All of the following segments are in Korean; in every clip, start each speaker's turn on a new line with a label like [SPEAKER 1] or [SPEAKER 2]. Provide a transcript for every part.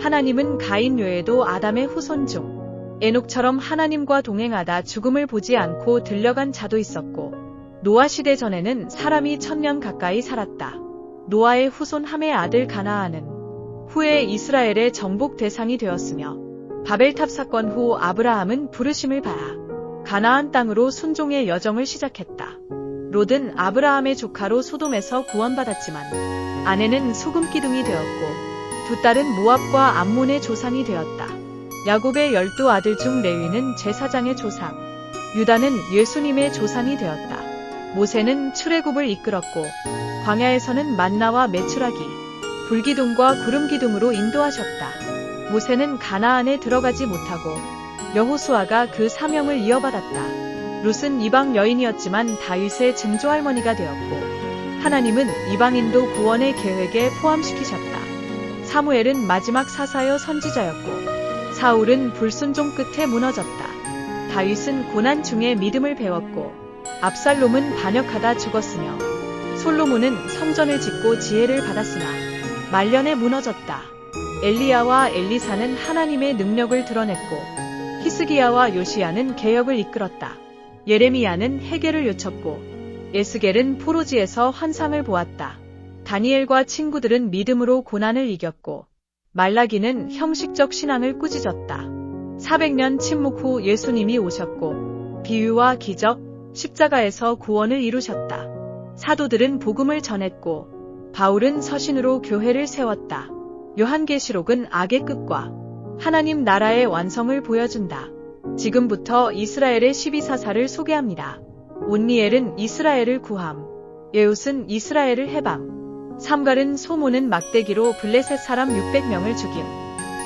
[SPEAKER 1] 하나님은 가인 외에도 아담의 후손 중 에녹처럼 하나님과 동행하다 죽음을 보지 않고 들려간 자도 있었고 노아 시대 전에는 사람이 천년 가까이 살았다. 노아의 후손 함의 아들 가나안은 후에 이스라엘의 정복 대상이 되었으며 바벨탑 사건 후 아브라함은 부르심을 받아 가나안 땅으로 순종의 여정을 시작했다. 롯은 아브라함의 조카로 소돔에서 구원받았지만 아내는 소금 기둥이 되었고 두 딸은 모압과 암몬의 조상이 되었다. 야곱의 열두 아들 중 레위는 제사장의 조상, 유다는 예수님의 조상이 되었다. 모세는 출애굽을 이끌었고 광야에서는 만나와 메추라기, 불기둥과 구름기둥으로 인도하셨다. 모세는 가나안에 들어가지 못하고 여호수아가 그 사명을 이어받았다. 룻은 이방 여인이었지만 다윗의 증조할머니가 되었고 하나님은 이방인도 구원의 계획에 포함시키셨다. 사무엘은 마지막 사사여 선지자였고 사울은 불순종 끝에 무너졌다. 다윗은 고난 중에 믿음을 배웠고 압살롬은 반역하다 죽었으며 솔로몬은 성전을 짓고 지혜를 받았으나 말년에 무너졌다. 엘리야와 엘리사는 하나님의 능력을 드러냈고 히스기야와 요시야는 개혁을 이끌었다. 예레미야는 해결을 요쳤고 에스겔은 포로지에서 환상을 보았다. 다니엘과 친구들은 믿음으로 고난을 이겼고 말라기는 형식적 신앙을 꾸짖었다. 400년 침묵 후 예수님이 오셨고 비유와 기적, 십자가에서 구원을 이루셨다. 사도들은 복음을 전했고 바울은 서신으로 교회를 세웠다. 요한계시록은 악의 끝과 하나님 나라의 완성을 보여준다. 지금부터 이스라엘의 12사사를 소개합니다. 온니엘은 이스라엘을 구함. 예웃은 이스라엘을 해방. 삼갈은 소모는 막대기로 블레셋 사람 600명을 죽임.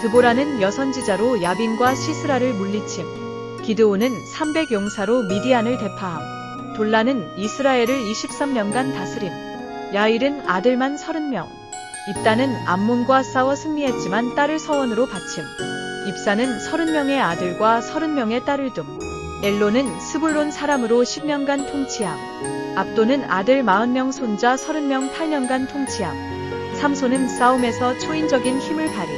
[SPEAKER 1] 드보라는 여선지자로 야빈과 시스라를 물리침. 기드온은 300용사로 미디안을 대파함. 돌라는 이스라엘을 23년간 다스림. 야일은 아들만 30명. 입다는 암몬과 싸워 승리했지만 딸을 서원으로 바침. 입사는 30명의 아들과 30명의 딸을 둠. 엘로는 스불론 사람으로 10년간 통치함. 압도는 아들 40명 손자 30명 8년간 통치함. 삼손은 싸움에서 초인적인 힘을 발휘.